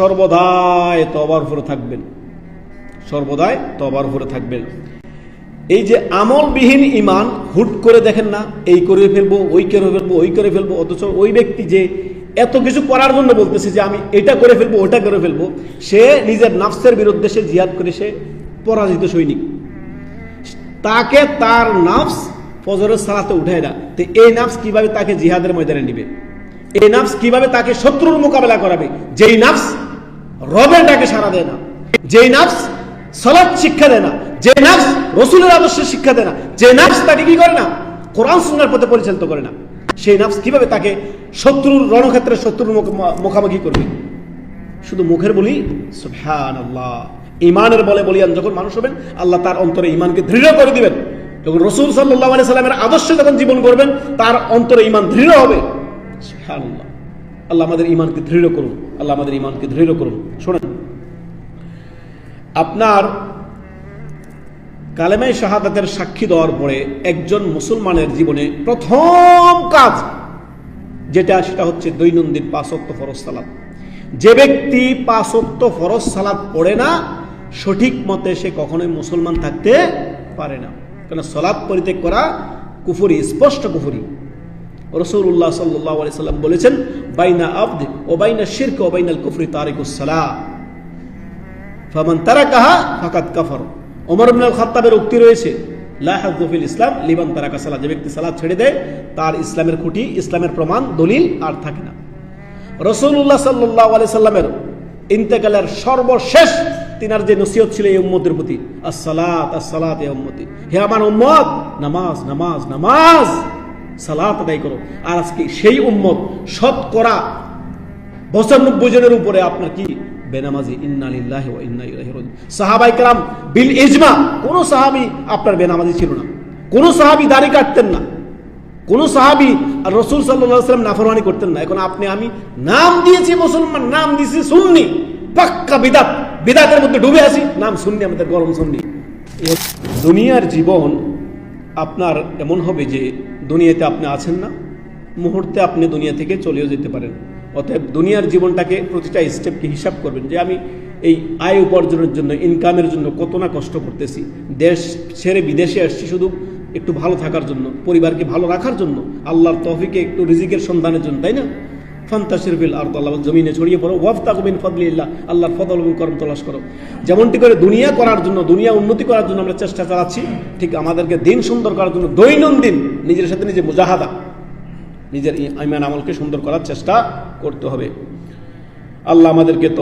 সর্বদাই তবার উপরে থাকবেন। সর্বদাই তবার উপরে থাকবেন। এই যে আমলবিহীন ইমান হুট করে দেখেন না, এই করে ফেলব, ওই করে ফেলব, ওই করে ফেলব, অথচ ওই ব্যক্তি যে এত কিছু করার জন্য বলতেছে যে আমি এটা করে ফেলব, ওটা করে ফেলব, সে নিজের নাফসের বিরুদ্ধে সে জিহাদ করে সে পরাজিত সৈনিক। তাকে তার নাফস ফজরের সালাতে উঠায় না। তো এই নাফস কীভাবে তাকে জিহাদের ময়দানে নিবে? এই নাফস কীভাবে তাকে শত্রুর মোকাবেলা করাবে? যেই নাফস রবের ডাকে সারা দেয় না। যেই নাফস সলাৎ শিক্ষা দেয় না যে নাফস রসুলের আদর্শের শিক্ষা দেয় না যে নাফস তাকে কি করে না? কোরআন সুন্নার পথে পরিচালিত করে না। সেই নাফস কীভাবে তাকে শত্রুর রণক্ষেত্রে শত্রুর মুখ- মুখামুখি করবে? শুধু মুখের বলি ইমানের বলে বলিয়ান যখন মানুষ হবেন, আল্লাহ তার অন্তরে ইমানকে দৃঢ় করে দিবেন। যখন রসুল সাল্লাহ আলি সাল্লামের আদর্শে যখন জীবন করবেন তার অন্তরে ইমান দৃঢ় হবে। সুবহানাল্লাহ। আল্লাহ আমাদের ইমানকে দৃঢ় করুন। আল্লাহ আমাদের ইমানকে দৃঢ় করুন। শোনেন, আপনার কালেমাই শাহাদাতের সাক্ষী দেওয়ার পরে একজন মুসলমানের জীবনে প্রথম কাজ যেটা, সেটা হচ্ছে দৈনন্দিন পাঁচক্ত ফরজ সালাত। যে ব্যক্তি পাঁচক্ত ফরজ সালাত পড়ে না, সঠিক মতে সে কখনোই মুসলমান থাকতে পারে না। কেন সলাৎ পরিত্যাগ করা কুফুরি, স্পষ্ট কুফুরি। রসুল্লাহ সাল্লাহ আলি সাল্লাম বলেছেন, বাইনা আব্দ ও বাইনা শিরক ও বাইনাল কুফরি তারিকুসালাহ ফামান তারা কাহা ফাকাত কাফর। ওমর খাত্তাবের উক্তি রয়েছে, লা হাযুফিল ইসলাম, লিমান তারাকা সালাত যে ব্যক্তি সালাত ছেড়ে দেয়, তার ইসলামের খুঁটি, ইসলামের প্রমাণ, দলিল আর থাকে না। রসুল্লাহ সাল্লাহ আলি সাল্লামের ইন্তেকালের সর্বশেষ তিনার যে নসিহত ছিল এই উম্মতের প্রতি, আসসালাত আসসালাত, এ উম্মতি। হে আমার উম্মত, নামাজ নামাজ নামাজ। সালাত আদায় করো। আর আজকে সেই উম্মত সৎ করা পঁচানব্বই জনের উপরে আপনার কি? বেনামাজি, ইন্নালিল্লাহ সাহাবাই কালাম বিল ইজমা সাহাবি আপনার বেনামাজি ছিল না। সাহাবি দাড়ি কাটতেন না। সাহাবি আর রসুল সাল্লাম নাফরমানি করতেন না। এখন আপনি, আমি নাম দিয়েছি মুসলমান, নাম দিয়েছি সুন্নি। পাক্কা বিদাত, বিদাতের মধ্যে ডুবে আছি, নাম শুননি আমাদের গরম শুননি দুনিয়ার জীবন আপনার এমন হবে যে দুনিয়াতে আপনি আছেন না, মুহূর্তে আপনি দুনিয়া থেকে চলেও যেতে পারেন। অতএব দুনিয়ার জীবনটাকে প্রতিটা স্টেপকে হিসাব করবেন যে আমি এই আয় উপার্জনের জন্য ইনকামের জন্য কত না কষ্ট করতেছি। দেশ ছেড়ে বিদেশে আসছি শুধু একটু ভালো থাকার জন্য, পরিবারকে ভালো রাখার জন্য, আল্লাহর তহফিকে একটু রিজিকের সন্ধানের জন্য, তাই না? ফান্তাসির বিল আর আল্লাহ জমিনে ছড়িয়ে পড়ো। ওয়াফতা কবিন ফদলিল্লাহ, আল্লাহর ফদল এবং কর্ম তলাশ করো। যেমনটি করে দুনিয়া করার জন্য, দুনিয়া উন্নতি করার জন্য আমরা চেষ্টা চালাচ্ছি, ঠিক আমাদেরকে দিন সুন্দর করার জন্য দৈনন্দিন নিজের সাথে নিজে মুজাহাদা, নিজের ইমান আমলকে সুন্দর করার চেষ্টা করতে হবে। আল্লাহ আমাদেরকে তো